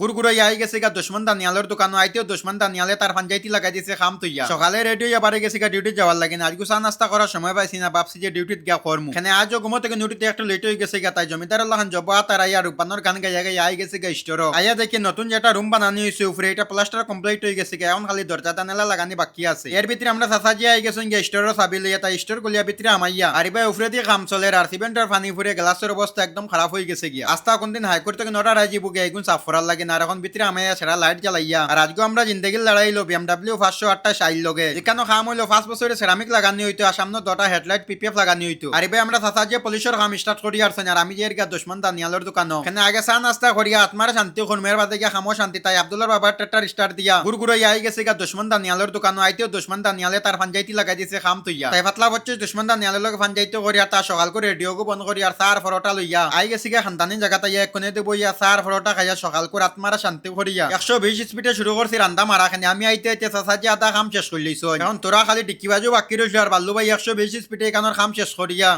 গুরগুড়ো I গেছে গা, দুশ্মন দানিয়ালের দোকান আইতেও দুশ্মন দানিয়ালে তার পাঞ্জাইতি লাগাই দিছে খাম তুইয়া সকালে রেডিও যাবারে গেছে গা ডিউটি যাওয়ার লাগে না। আজকে নাস্তা করার সময় পাইছি না, ভাবছি যে ডিউটিত গিয়া করমু এখানে আজও ঘুমো থেকে ডিউটিতে একটু লেট হয়ে গেছে গা, তাই জমিদার আল্লাহান জবা তার আইয়া রূপানোর গান গাইয়া গাইয়া আই গেছে গা স্টোর আইয়া দেখি নতুন যেটা রুম বানানি হয়েছে উপরে এটা প্লাস্টার কমপ্লিট হয়ে গেছে গা, এখন খালি দরজা দানেলা লাগানি বাকি আছে। এর ভিতরে আমরা চাচা আই গেছেন গা স্টোরের চাবি লইয়া তাই স্টোর গলিয়া ভিতরে আমাইয়া আর এবার উপরে দিয়ে কাম চলে আর সিমেন্টের পানি ফুরে গ্লাসের অবস্থা একদম খারাপ হয়ে গেছে গিয়া। আস্তা কোনদিন হাইকোর্ট থেকে নটা রাজি বুকে এগুন সাফ করার লাগে না আর এখন ভিতরে আমাইয়া সেরা লাইট জ্বালাইয়া। আর আজকে আমরা জিন্দগির লড়াইলো বিএমডাব্লিউ পাঁচশো আটটা আইল লগে। যেখানে খাম হইল পাঁচ বছরে সেরামিক লাগানি হইতো আর সামনে দটা হেডলাইট পিপিএফ লাগানি হইতো। আর এবার আমরা চাচা যে পুলিশের কাম স্টার্ট করি আসছেন আর আমি যে এর গা দুশ্মন দানিয়ালের দোকান। এখানে আগে চা নাস্তা করিয়া আত্মার শান্তি খনমের বাদে গিয়া খামো শান্তি, তাই আব্দুল্লার বাবার ট্রেক্টর স্টার্ট দিয়া। গুড়গুড়ো আই গেছে গা দুশ্মন দানিয়ালের দোকান। আইতেও দুশ্মন দানিয়ালে তার পাঞ্জাইতি লাগাই দিছে খাম তুইয়া। তাই পাতলা বচ্চে দুশ্মন দানিয়ালের লগে পাঞ্জাইতে করি আর তার সকাল করে রেডিও গো বন্ধ করি আর চার ফরোটা লইয়া। আই গেছি গা খানদানি জায়গাতে ইয়া কোনে দেবো ইয়া চার ফরোটা খাইয়া সকাল করে আত্মারা শান্তি করিয়া একশো বিশ স্পিডে শুরু করছি রান্দা মারা খানি আমি আইতে আইতে চাচাজি আধা কাম শেষ করলিছ এখন তোরা খালি ডিক্কি বাজু বাকি রইছ আর বাল্লু ভাই একশো বিশ স্পিডে এখানোর কাম শেষ করিয়া